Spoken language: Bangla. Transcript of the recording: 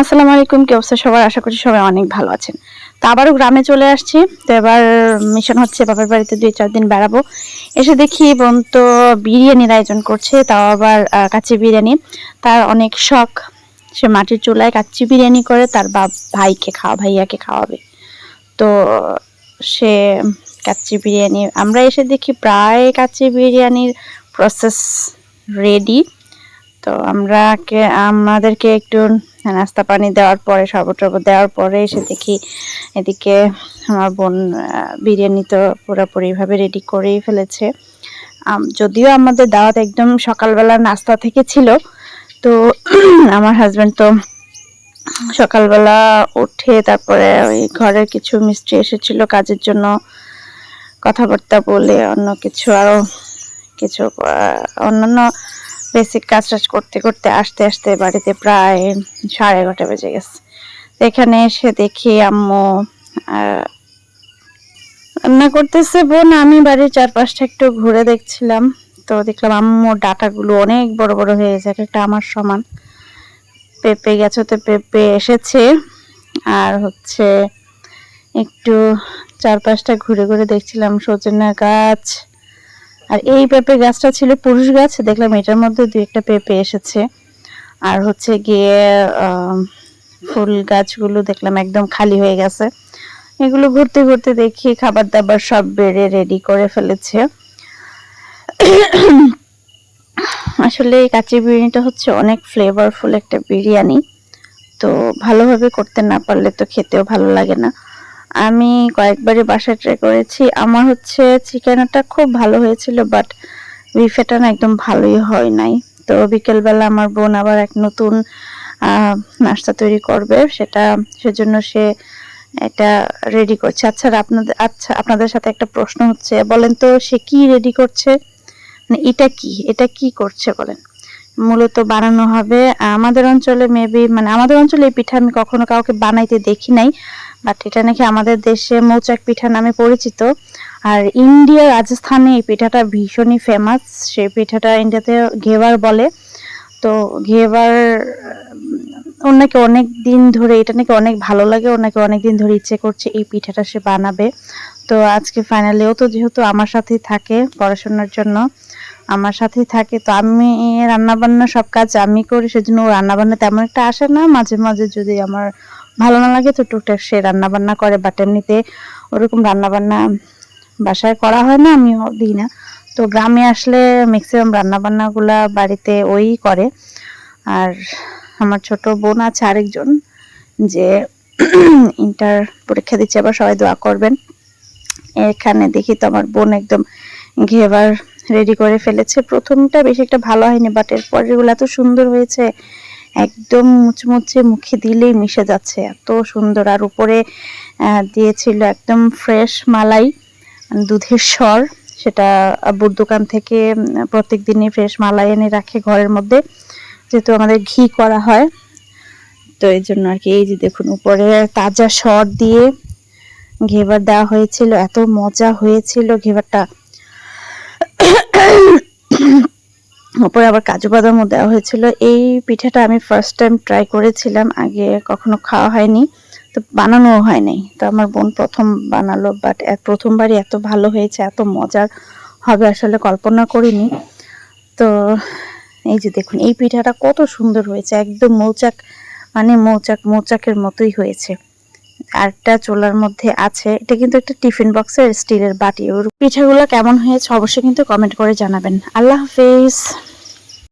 আসসালামু আলাইকুম, কি অবস্থা সবার? আশা করি সবাই অনেক ভালো আছেন। তো আবারও গ্রামে চলে আসছি। তো এবার মিশন হচ্ছে বাবার বাড়িতে দুই চার দিন বেড়াবো। এসে দেখি বোন তো বিরিয়ানির আয়োজন করছে, তাও আবার কাচ্চি বিরিয়ানি। তার অনেক শখ। সে মাটির চুলায় কাচ্চি বিরিয়ানি করে, তার বাপ ভাইকে খাওয়া, ভাইয়াকে খাওয়াবে। তো সে কাচ্চি বিরিয়ানি, আমরা এসে দেখি প্রায় কাচ্চি বিরিয়ানির প্রসেস রেডি তো আমরা কে আমাদেরকে একটু নাস্তা পানি দেওয়ার পরে টরবত দেওয়ার পরে এসে দেখি এদিকে আমার বোন বিরিয়ানি তো পুরোপুরিভাবে রেডি করেই ফেলেছে। যদিও আমাদের দাওয়াত একদম সকালবেলা নাস্তা থেকে ছিল, তো আমার হাজব্যান্ড তো সকালবেলা উঠে তারপরে ওই ঘরের কিছু মিস্ত্রি এসেছিল কাজের জন্য, কথাবার্তা বলে অন্য কিছু আরও কিছু অন্যান্য বেসিক কাজ টাজ করতে করতে আসতে আসতে বাড়িতে প্রায় সাড়ে এগারোটা বেজে গেছে। এখানে এসে দেখি আম্মু রান্না করতেছে বোন। আমি বাড়ির চারপাশটা একটু ঘুরে দেখছিলাম। তো দেখলাম আম্মু ডাটাগুলো অনেক বড় বড় হয়ে গেছে, এক একটা আমার সমান। পেঁপে গেছে তো পেঁপে এসেছে। আর হচ্ছে একটু চারপাশটা ঘুরে ঘুরে দেখছিলাম সজনা গাছ আর এই পেঁপে গাছটা ছিল পুরুষ গাছ, দেখলাম এটার মধ্যে দুই একটা পেঁপে এসেছে। আর হচ্ছে গিয়ে ফুল গাছগুলো দেখলাম একদম খালি হয়ে গেছে। এগুলো ঘুরতে ঘুরতে দেখি খাবার দাবার সব বেড়ে রেডি করে ফেলেছে। আসলে এই কাঁচি বিরিয়ানিটা হচ্ছে অনেক ফ্লেভারফুল একটা বিরিয়ানি। তো ভালোভাবে করতে না পারলে তো খেতেও ভালো লাগে না। আমি কয়েকবারই বাসায় ট্রাই করেছি। আমার হচ্ছে চিকেনটা খুব ভালো হয়েছিল বাট বিফেটা না একদম ভালোই হয় নাই। তো বিকেলবেলা আমার বোন আবার এক নতুন নাস্তা তৈরি করবে, সেটা, সেজন্য সে এটা রেডি করছে। আচ্ছা আপনাদের আচ্ছা আপনাদের সাথে একটা প্রশ্ন হচ্ছে, বলেন তো সে কি রেডি করছে? মানে এটা কি? এটা কি করছে বলেন? মূলত বানানো হবে। আমাদের অঞ্চলে মেবি মানে আমাদের অঞ্চলে এই পিঠা আমি কখনো কাউকে বানাইতে দেখি নাই বাট এটা নাকি আমাদের দেশে মৌচাক পিঠা নামে পরিচিত। আর ইন্ডিয়া রাজস্থানে এই পিঠাটা ভীষণই ফেমাস সেই পিঠাটা ইন্ডিয়াতে ঘেবার বলে। তো ঘেবার উম, ওর নাকি অনেক দিন ধরে এটা নাকি অনেক ভালো লাগে ওর নাকি অনেক দিন ধরে ইচ্ছে করছে এই পিঠাটা সে বানাবে। তো আজকে ফাইনালেও তো যেহেতু আমার সাথেই থাকে পড়াশোনার জন্য আমার সাথেই থাকে। তো আমি রান্না বান্না সব কাজ আমি করি, সেজন্য ও রান্না বান্না তেমন একটা আসে না। মাঝে মাঝে যদি আমার ভালো না লাগে তো টুকটাক সে রান্না বান্না করে বাট এমনিতে ওরকম রান্না বান্না বাসায় করা হয় না, আমিও দিই না। তো গ্রামে আসলে ম্যাক্সিমাম রান্না বান্নাগুলা বাড়িতে ওই করে। আর আমার ছোট বোন আছে আরেকজন, যে ইন্টার পরীক্ষা দিচ্ছে, আবার সবাই দোয়া করবেন। এখানে দেখি তো আমার বোন একদম ঘেবার রেডি করে ফেলেছে। প্রথমটা বেশি একটা ভালো হয়নি বাট এর পরেরগুলো এত সুন্দর হয়েছে, একদম মুচমুচে মুখে দিলেই মিশে যাচ্ছে। এত সুন্দর। আর উপরে দিয়েছিল একদম ফ্রেশ মালাই, দুধের স্বর। সেটা আব্বুর দোকান থেকে প্রত্যেক দিনই ফ্রেশ মালাই এনে রাখে ঘরের মধ্যে। যেহেতু আমাদের ঘি করা হয়, তো এই জন্য আর কি। এই যে দেখুন, উপরে তাজা স্বর দিয়ে ঘেবার দেওয়া হয়েছিল। এত মজা হয়েছিল ঘেবারটা উপরে আবার কাজু বাদামও দেওয়া হয়েছিল। এই পিঠাটা আমি ফার্স্ট টাইম ট্রাই করেছিলাম, আগে কখনো খাওয়া হয়নি। তো বানানোও হয় নাই। তো আমার বোন প্রথম বানালো বাট প্রথমবারই এত ভালো হয়েছে, এত মজার হবে আসলে কল্পনা করিনি। তো এই যে দেখুন, এই পিঠাটা কত সুন্দর হয়েছে, একদম মৌচাক মানে মৌচাক, মৌচাকের মতোই হয়েছে। আরেকটা চোলার মধ্যে আছে। এটা কিন্তু একটা টিফিন বক্সের স্টিলের বাটি। ওর পিঠাগুলো কেমন হয়েছে অবশ্যই কিন্তু কমেন্ট করে জানাবেন। আল্লাহ হাফেজ।